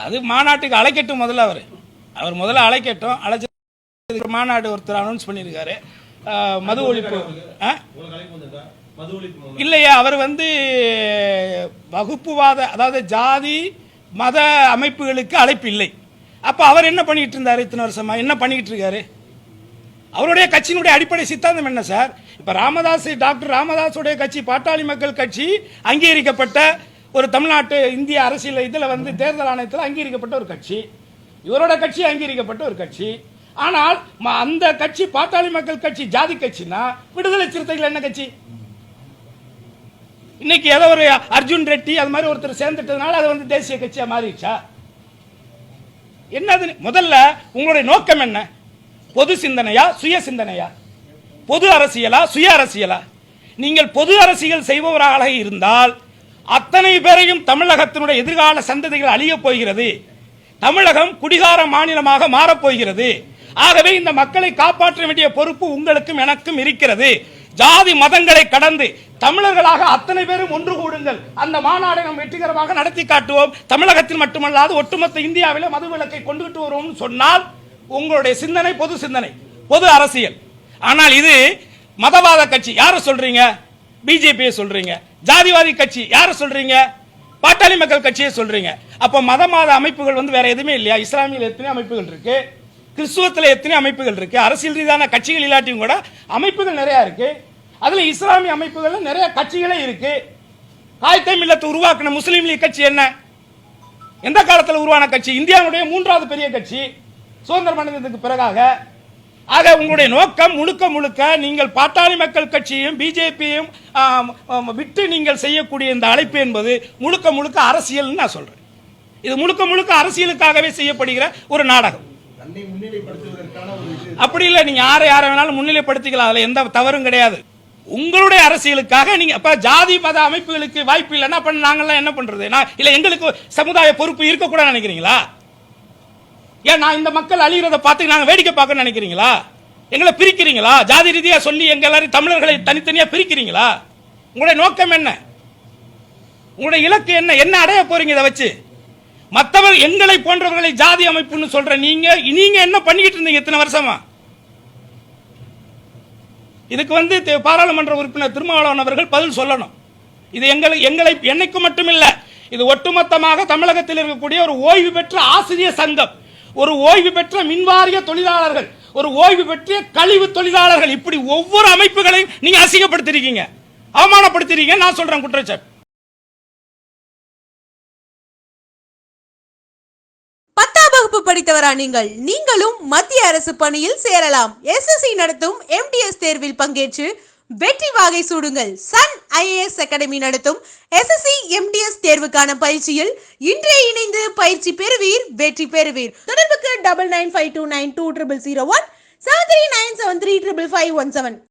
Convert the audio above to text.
அது மாநாட்டுக்கு அழைக்கட்டும் முதல்ல அவர். அவர் முதல்ல அழைக்கட்டும் அழைச்ச மாநாடு ஒருத்தர் அனௌன்ஸ் பண்ணியிருக்காரு. மது ஒழிப்பு. ஆ? இல்லையா அவர் வந்து வகுப்புவாத அதாவது ஜாதி மத அமைப்புகளுக்கு அழைப்பு இல்லை. அப்போ அவர் என்ன பண்ணிட்டு இருந்தார் இத்தனை வருஷமா? என்ன பண்ணிக்கிட்டு இருக்காரு? அவருடைய கட்சியினுடைய அடிப்படை சித்தாந்தம் என்ன சார்? இப்போ ராமதாஸ் டாக்டர் ராமதாஸுடைய கட்சி பாட்டாளி மக்கள் கட்சி அங்கீகரிக்கப்பட்ட ஒரு தமிழ்நாட்டு இந்திய அரசியல் இதில் வந்து தேர்தல் ஆணையத்தில் அங்கீகரிக்கப்பட்ட ஒரு கட்சி. இவரோட கட்சி அங்கீகரிக்கப்பட்ட ஒரு கட்சி. ஆனால் ம- அந்த கட்சி பாட்டாளி மக்கள் கட்சி ஜாதி கட்சினா விடுதலை சிறுத்தைகள் என்ன கட்சி? இன்னைக்கு ஏதோ ஒரு அர்ஜுன் ரெட்டி அது மாதிரி ஒருத்தர் சேர்ந்துட்டதுனால அது வந்து தேசிய கட்சியா மாறிடுச்சா? என்னது முதல்ல உங்களுடைய நோக்கம் என்ன? பொது சிந்தனையா சுய சிந்தனையா? பொது அரசியலா சுய அரசியலா? நீங்கள் பொது அரசியல் செய்பவராக இருந்தால் அத்தனை பேரையும் தமிழகத்தினுடைய எதிர்கால சந்ததிகள் அழியப் போகிறது. தமிழகம் குடிகார மாநிலமாக மாறப்போகிறது ஆகவே இந்த மக்களை காப்பாற்ற வேண்டிய பொறுப்பு உங்களுக்கும் எனக்கும் இருக்கிறது. ஜாதி மதங்களை கடந்து தமிழர்களாக அத்தனை பேரும் ஒன்று கூடுங்கள். அந்த மாநாடை நாம் வெற்றிகரமாக நடத்தி காட்டுவோம். தமிழகத்தில் மட்டுமல்லாது ஒட்டுமொத்த இந்தியாவிலே மதுவிலக்கை கொண்டுகிட்டு வருவோம் சொன்னால் உங்களுடைய சிந்தனை பொது சிந்தனை பொது அரசியல். ஆனால் இது மதவாத கட்சி. யாரை சொல்றீங்க? பிஜேபியை சொல்றீங்க. ஜாதிவாதி கட்சி யாரை சொல்றீங்க? பாட்டாளி மக்கள் கட்சியை சொல்றீங்க. மத மாத அமைப்புகள் வந்து வேற எதுவுமே இல்லையா? இஸ்லாமியில் எத்தனை அமைப்புகள் இருக்கு? கிறிஸ்துவத்தில் எத்தனை அமைப்புகள் இருக்கு? அரசியல் ரீதியான கட்சிகள் இல்லாட்டியும் கூட அமைப்புகள் நிறைய இருக்கு. அதுல இஸ்லாமிய அமைப்புகள் நிறைய கட்சிகளே இருக்கு. காய்த்தை மில்லத்தை உருவாக்கின முஸ்லீம் லீக் கட்சி என்ன? எந்த காலத்தில் உருவான கட்சி? இந்தியாவுடைய மூன்றாவது பெரிய கட்சி. சுதந்திரம் அடைந்ததுக்கு பிறகாக ஆக உங்களுடைய நோக்கம் முழுக்க முழுக்க நீங்கள் பாட்டாளி மக்கள் கட்சியும் பிஜேபியும் விட்டு நீங்கள் செய்யக்கூடிய இந்த அழைப்பு என்பது முழுக்க முழுக்க அரசியல்னு நான் சொல்றேன். இது முழுக்க முழுக்க அரசியலுக்காகவே செய்யப்படுகிற ஒரு நாடகம். அப்படி இல்லை நீங்க யாரை யாரை வேணாலும் முன்னிலைப்படுத்திக்கலாம். அதுல எந்த தவறும் கிடையாது. உங்களுடைய அரசியலுக்காக நீங்க அப்ப ஜாதி மத அமைப்புகளுக்கு வாய்ப்பு இல்லைன்னா அப்ப நாங்கெல்லாம் என்ன பண்றது? நான் இல்ல எங்களுக்கு சமுதாய பொறுப்பு இருக்கக்கூடாது நினைக்கிறீங்களா? ஏன் நான் இந்த மக்கள் அழிகிறத பார்த்து நாங்கள் வேடிக்கை பார்க்கணும்னு நினைக்கிறீங்களா? எங்களை பிரிக்கிறீங்களா? ஜாதி ரீதியாக சொல்லி எங்க எல்லாரும் தமிழர்களை தனித்தனியாக பிரிக்கிறீங்களா? உங்களுடைய நோக்கம் என்ன? உங்களுடைய இலக்கு என்ன? என்ன அடைய போறீங்க இதை வச்சு? மற்றவர் எங்களை போன்றவர்களை ஜாதி அமைப்புன்னு சொல்ற நீங்க நீங்க என்ன பண்ணிக்கிட்டு இருந்தீங்க இத்தனை வருஷமா? இதுக்கு வந்து பாராளுமன்ற உறுப்பினர் திருமாவளவன் அவர்கள் பதில் சொல்லணும். இது எங்களை எங்களை என்னைக்கு மட்டுமில்லை இது ஒட்டுமொத்தமாக தமிழகத்தில் இருக்கக்கூடிய ஒரு ஓய்வு பெற்ற ஆசிரியர் சங்கம். ஒரு ஓய்வு பெற்ற மின்வாரிய தொழிலாளர்கள் ஒரு ஓய்வு பெற்ற கழிவு தொழிலாளர்கள் இப்படி ஒவ்வொரு அமைப்புகளையும் நீங்க அசிங்கப்படுத்திருக்கீங்க. அவமானப்படுத்திருக்கீங்க நான் சொல்றேன் குற்றச்சாட்டு. பத்தாம் வகுப்பு படித்தவரா நீங்கள்? நீங்களும் மத்திய அரசு பணியில் சேரலாம். எஸ்எஸ்சி நடத்தும் எம்டிஎஸ் தேர்வில் பங்கேற்று வெற்றி வாகை சூடுங்கள். சன் ஐஏஎஸ் அகாடமி நடத்தும் எஸ்எஸ்சி எம்டிஎஸ் தேர்வுக்கான பயிற்சியில் இன்றே இணைந்து பயிற்சி பெறுவீர் வெற்றி பெறுவீர். double nine five two nine two triple zero one seven three nine seven three triple five one seven.